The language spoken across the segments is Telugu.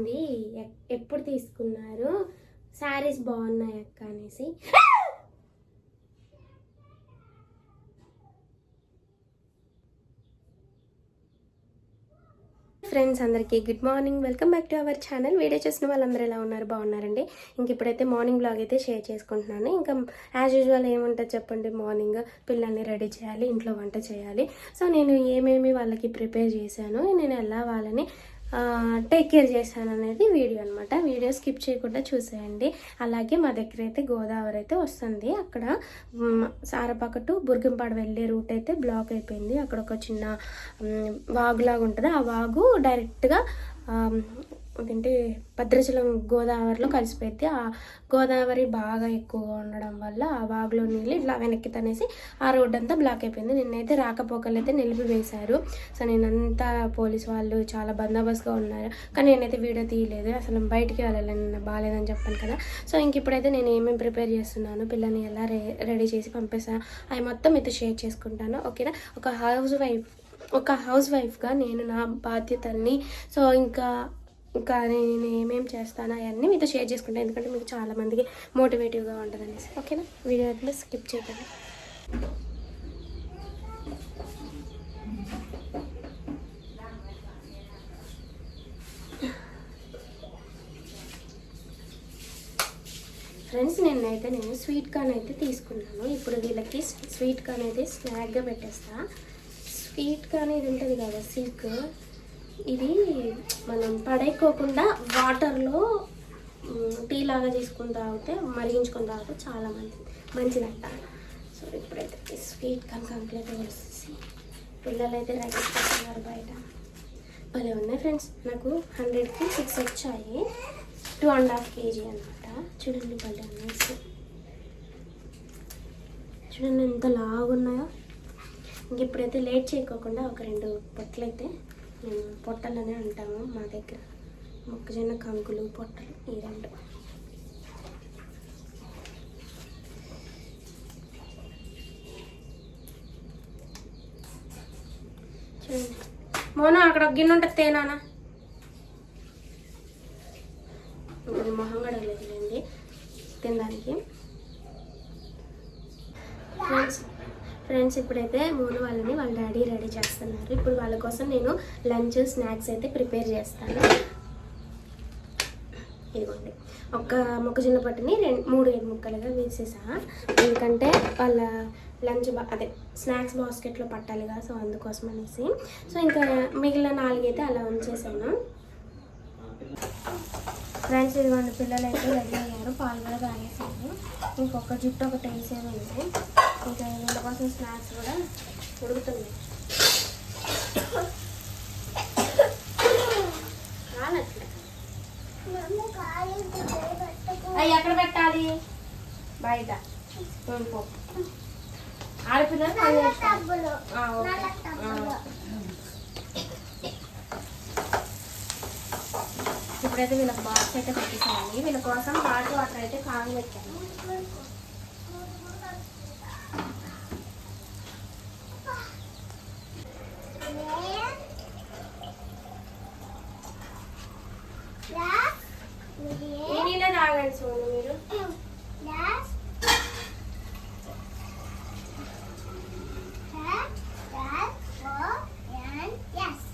ఇది ఎప్పుడు తీసుకున్నారు? శారీస్ బాగున్నాయి అక్క అనేసి. ఫ్రెండ్స్ అందరికీ good morning. Welcome back to our channel. Video చేసిన వాళ్ళందరూ ఎలా ఉన్నారు? బాగున్నారండి? ఇంక ఇప్పుడైతే మార్నింగ్ బ్లాగ్ అయితే షేర్ చేసుకుంటున్నాను. ఇంకా యాజ్ యూజువల్ ఏముంటుంది చెప్పండి? మార్నింగ్ పిల్లల్ని రెడీ చేయాలి ఇంట్లో వంట చేయాలి. సో నేను ఏమేమి వాళ్ళకి ప్రిపేర్ చేశాను నేను ఎలా వాళ్ళని టేక్ కేర్ చేశాను అనేది వీడియో అనమాట వీడియో స్కిప్ చేయకుండా చూసేయండి. అలాగే మా దగ్గర అయితే గోదావరి అయితే వస్తుంది. అక్కడ మ్, సారపాక టు బుర్గంపాడు వెళ్ళే రూట్ అయితే బ్లాక్ అయిపోయింది. అక్కడ ఒక చిన్న వాగులాగా ఉంటుంది. ఆ వాగు డైరెక్ట్గా ఏంటంటే భద్రాచలం గోదావరిలో కలిసిపోయింది. ఆ గోదావరి బాగా ఎక్కువగా ఉండడం వల్ల ఆ వాగులో నీళ్ళు ఇట్లా వెనక్కి తనేసి ఆ రోడ్ అంతా బ్లాక్ అయిపోయింది. నిన్నైతే రాకపోకలు అయితే నిలిపివేశారు సో నేనంతా పోలీస్ వాళ్ళు చాలా బందోబస్తుగా ఉన్నారు. కానీ నేనైతే వీడియో తీయలేదు. అసలు బయటికి వెళ్ళలేను. నిన్న బాగాలేదని చెప్పాను కదా. సో ఇంక ఇప్పుడైతే నేను ఏమేమి ప్రిపేర్ చేస్తున్నాను పిల్లని ఎలా రె రెడీ చేసి పంపిస్తాను అవి మొత్తం మీతో షేర్ చేసుకుంటాను. ఓకేనా? ఒక హౌస్ వైఫ్ ఒక హౌస్ వైఫ్గా నేను నా బాధ్యతల్ని సో ఇంకా ఇంకా నేను ఏమేమి చేస్తాను అవన్నీ మీతో షేర్ చేసుకుంటాను. ఎందుకంటే మీకు చాలామందికి మోటివేటివ్గా ఉంటుంది అనేసి ఓకేనా? వీడియో అయితే స్కిప్ చేయకండి. ఫ్రెండ్స్ నిన్నైతే నేను స్వీట్ కార్న్ అయితే తీసుకున్నాను. ఇప్పుడు వీళ్ళకి స్వీట్ కార్న్ అయితే స్నాక్గా పెట్టేస్తా. స్వీట్ కార్న్ ఇది ఉంటుంది కదా సిల్క్. ఇది మనం పడేయకోకుండా వాటర్లో టీ లాగా చేసుకుని తాగితే మరిగించుకొని తాగితే చాలా మంచిది మంచిదంట. సో ఇప్పుడైతే స్వీట్ కార్న్ వస్తుంది వచ్చేసి పిల్లలు అయితే రెడీ బయట. భలే ఉన్నాయి ఫ్రెండ్స్. నాకు హండ్రెడ్కి సిక్స్ వచ్చాయి. టూ అండ్ హాఫ్ కేజీ అనమాట చూడండి భలే ఉన్నాయి. చూడండి ఎంత లాగున్నాయో ఇంక ఇప్పుడైతే లేట్ చేయకోకుండా ఒక రెండు పొట్లు అయితే పొట్టలనే అంటాము మా దగ్గర. మొక్కజొన్న కంకులు పొట్టలు ఈ రెండు. మోనా అక్కడ ఒక గిన్నె ఉంటుంది తేనానా ఇప్పుడు మొహం కడగలేదులేండి తినడానికి ఫ్రెండ్స్ ఫ్రెండ్స్ ఇప్పుడైతే మూడు వాళ్ళని వాళ్ళ డాడీ రెడీ చేస్తున్నారు. ఇప్పుడు వాళ్ళ కోసం నేను లంచ్ స్నాక్స్ అయితే ప్రిపేర్ చేస్తాను. ఇదిగోండి. ఒక మొక్కజొన్న పట్టుని రెండు మూడు ఐదు ముక్కలుగా వేసేసా. ఎందుకంటే వాళ్ళ లంచ్ బా అదే స్నాక్స్ బాస్కెట్లో పట్టాలి కదా సో అందుకోసం అనేసి. సో ఇంకా మిగిలిన నాలుగైతే అలా ఉంచేసాను. ఫ్రెండ్స్ ఇదిగోండి పిల్లలు అయితే రెడీ అయ్యారు. పాలు కూడా తాగేసారు. ఇంకొక జుట్టు ఒకటి వేసేది ఉంది ఇంకా వీళ్ళ కోసం స్నాక్స్ కూడా ఉడుకుతుంది. అవి ఎక్కడ పెట్టాలి? బయట. పో ఆడపిల్లలు. ఇప్పుడైతే వీళ్ళకి బాక్స్ అయితే పెట్టేసానండి వీళ్ళ కోసం హాట్ వాటర్ అయితే కాగ పెట్టాను ఈ నీళ్ళే తాగండి సోను మీరు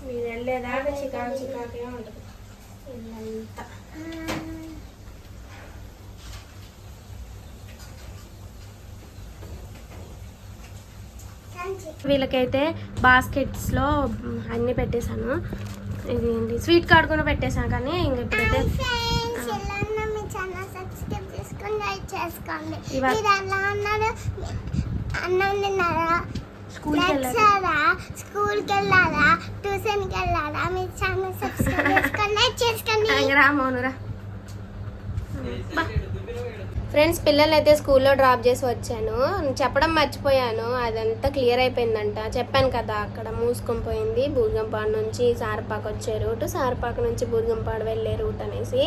మీరు వెళ్ళేదాకా చికాకు చికాకే ఉంటుంది ఇల్లంతా వీళ్ళకైతే బాస్కెట్స్లో అన్నీ పెట్టేశాను. ఇది ఏంటి? స్వీట్ కార్డ్ కూడా పెట్టేశాను కానీ ఇంక ఇప్పుడైతే చేసుకోండి. ఇవా- మీరు ఎలా ఉన్నారు? అన్నం తిన్నారా? స్కూల్కి వెళ్ళాలి. వచ్చారా స్కూల్కి వెళ్ళారా? ట్యూషన్కి వెళ్ళారా? మీరు ఛానల్ సబ్స్క్రైబ్ చేసుకోండి. చేసుకోండి రా మౌనురా ఫ్రెండ్స్ పిల్లలు అయితే స్కూల్లో డ్రాప్ చేసి వచ్చాను. చెప్పడం మర్చిపోయాను. అదంతా క్లియర్ అయిపోయిందంట. చెప్పాను కదా అక్కడ మూసుకొని పోయింది. బూర్గంపాడు నుంచి సారపాక వచ్చే రూట్ సారపాక నుంచి బూర్గంపాడు వెళ్ళే రూట్ అనేసి.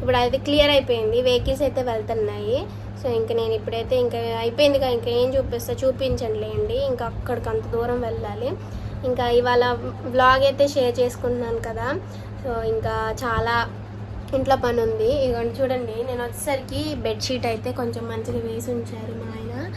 ఇప్పుడు అది క్లియర్ అయిపోయింది. వెహికల్స్ అయితే వెళ్తున్నాయి. సో ఇంక నేను ఇప్పుడైతే ఇంకా అయిపోయిందిగా ఇంకా ఏం చూపిస్తా చూపించండిలేండి ఇంకా అక్కడికి అంత దూరం వెళ్ళాలి. ఇంకా ఇవాళ బ్లాగ్ అయితే షేర్ చేసుకుంటున్నాను కదా. సో ఇంకా చాలా ఇంట్లో పని ఉంది. ఇదిగోండి చూడండి నేను వచ్చేసరికి బెడ్షీట్ అయితే కొంచెం మంచిగా వేసి ఉంచారు మా ఆయన.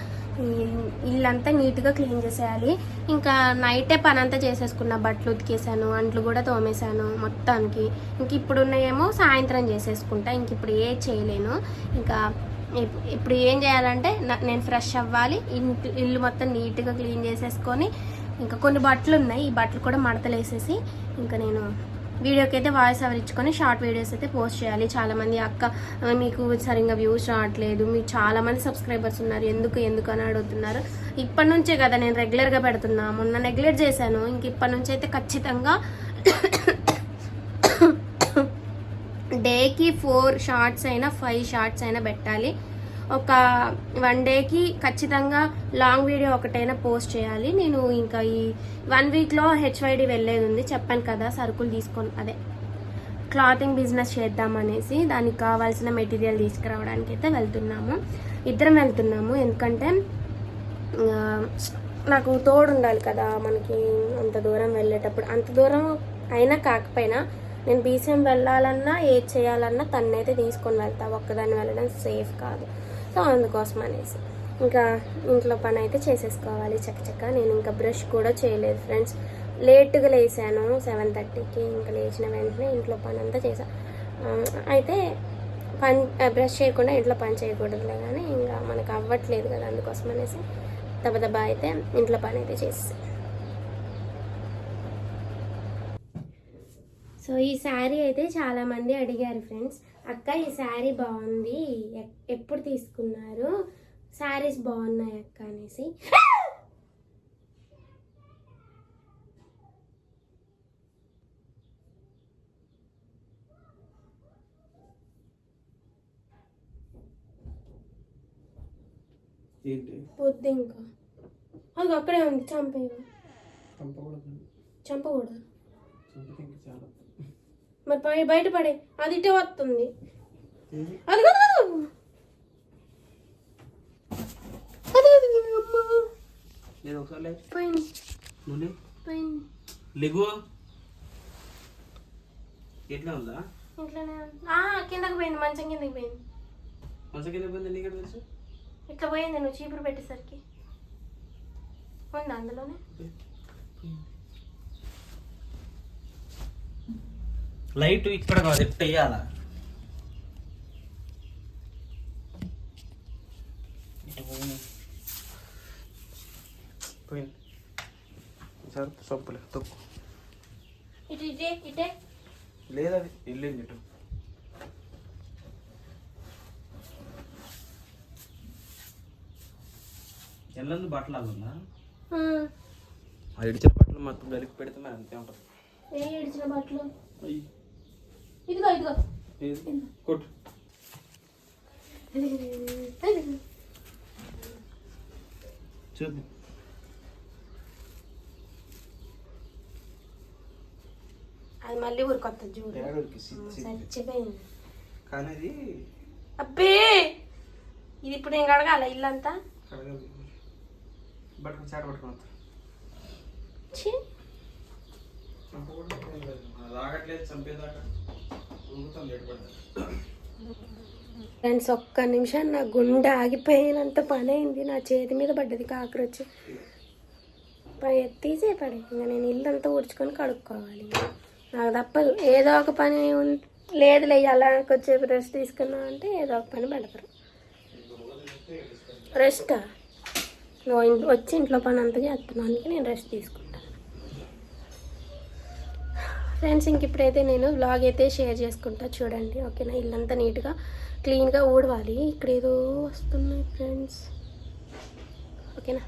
ఇల్లంతా నీట్గా క్లీన్ చేసేయాలి. ఇంకా నైటే పని అంతా చేసేసుకున్న. బట్టలు ఉతికేసాను అంట్లు కూడా తోమేశాను మొత్తానికి. ఇంక ఇప్పుడు ఉన్నాయేమో సాయంత్రం చేసేసుకుంటా. ఇంక ఇప్పుడు ఏ చేయలేను. ఇంకా ఇప్- ఇప్పుడు ఏం చేయాలంటే నేను ఫ్రెష్ అవ్వాలి. ఇంటి ఇల్లు మొత్తం నీట్గా క్లీన్ చేసేసుకొని ఇంకా కొన్ని బట్టలు ఉన్నాయి ఈ బట్టలు కూడా మడతలు వేసేసి ఇంకా నేను వీడియోకి అయితే వాయిస్ ఓవర్ ఇచ్చుకొని షార్ట్ వీడియోస్ అయితే పోస్ట్ చేయాలి. చాలామంది అక్క మీకు సరిగ్గా వ్యూస్ రావట్లేదు. మీకు చాలామంది సబ్స్క్రైబర్స్ ఉన్నారు. ఎందుకు ఎందుకు? అని అడుగుతున్నారు. ఇప్పటి నుంచే కదా నేను రెగ్యులర్గా పెడుతున్నా. మొన్న నెగ్లెక్ట్ చేశాను. ఇంక ఇప్పటి నుంచి అయితే ఖచ్చితంగా డేకి ఫోర్ షార్ట్స్ అయినా ఫైవ్ షార్ట్స్ అయినా పెట్టాలి. ఒక వన్ డేకి ఖచ్చితంగా లాంగ్ వీడియో ఒకటైనా పోస్ట్ చేయాలి. నేను ఇంకా ఈ వన్ వీక్లో హెచ్వైడి వెళ్ళేది ఉంది. చెప్పాను కదా సరుకులు తీసుకొని అదే క్లాతింగ్ బిజినెస్ చేద్దామనేసి దానికి కావాల్సిన మెటీరియల్ తీసుకురావడానికి అయితే వెళ్తున్నాము. ఇద్దరం వెళ్తున్నాము. ఎందుకంటే నాకు తోడు ఉండాలి కదా మనకి అంత దూరం వెళ్ళేటప్పుడు. అంత దూరం అయినా కాకపోయినా నేను బీసీఎం వెళ్ళాలన్నా ఏది చేయాలన్నా తన్నైతే తీసుకొని వెళ్తా. ఒక్కదాన్ని వెళ్ళడం సేఫ్ కాదు. సో అందుకోసం అనేసి. ఇంకా ఇంట్లో పని అయితే చేసేసుకోవాలి చక్కచక్క నేను ఇంకా బ్రష్ కూడా చేయలేదు ఫ్రెండ్స్ లేట్గా లేసాను సెవెన్ థర్టీకి ఇంకా లేచిన వెంటనే ఇంట్లో పని అంతా చేసా అయితే పని బ్రష్ చేయకుండా ఇంట్లో పని చేయకూడదులే కానీ ఇంకా మనకు అవ్వట్లేదు కదా అందుకోసం అనేసి దబదబా అయితే ఇంట్లో పని అయితే చేసేసాను సో ఈ శారీ అయితే చాలా మంది అడిగారు ఫ్రెండ్స్. అక్క ఈ శారీ బాగుంది. ఎప్పుడు తీసుకున్నారు? శారీస్ బాగున్నాయి అక్క? అనేసి. పొద్దు ఇంకా. అది అక్కడే ఉంది. చంపేవి చంపకూడదు. చంపకూడదు. మరి పై బయట పడే. అది ఇటే వస్తుంది? అది కాదు లెగు ఎట్లా ఉందా? ఇంట్లోనే కిందకి పోయింది మంచం కిందకి పోయింది. మంచి కింద పోయింది నీకు తెలుసు? ఇట్లా పోయింది నువ్వు చీపురు పెట్టేసరికి. ఉందా అందులోనే? లైట్ ఇక్కడ కాదు వేయాలా ఇటు పోయింది. లేదు అది వెళ్ళింది ఇటు ఎల్లందు బట్టలు ఆ. ఇడిచిన బట్టలు మొత్తం వెలికి పెడితే మరి అంతే ఉంటుంది. ఏ బట్టలు? కొట్టు. చూద్దాం అది మళ్ళీ ఊరికొత్తది చూడు. చచ్చిపోయింది. కానీ అది అబ్బే! ఇది ఇప్పుడు నేను కడగాల ఇల్లంతా? బట్టుకుని చాట పట్టుకుని చంపేదాకా. ఫ్రెండ్స్ ఒక్క నిమిషం నా గుండె ఆగిపోయినంత పని అయింది నా చేతి మీద పడ్డది కాకరొచ్చి పై తీసే పడి ఇంకా నేను ఇల్లంతా ఊడ్చుకొని కడుక్కోవాలి. నాకు తప్పదు. ఏదో ఒక పని ఉన్- లేదులే అలా కొద్దిసేపు రెస్ట్ తీసుకున్నావు అంటే ఏదో ఒక పని పెడతారు. రెస్టా నువ్వు వచ్చి ఇంట్లో పని అంతా చేస్తున్నావు అందుకే నేను రెస్ట్ తీసుకుంటాను ఫ్రెండ్స్ ఇంక ఇప్పుడైతే నేను బ్లాగ్ అయితే షేర్ చేసుకుంటా చూడండి. ఓకేనా ఇల్లంతా నీట్గా క్లీన్గా ఊడవాలి. ఇక్కడ ఏదో వస్తున్నాయి ఫ్రెండ్స్. ఓకేనా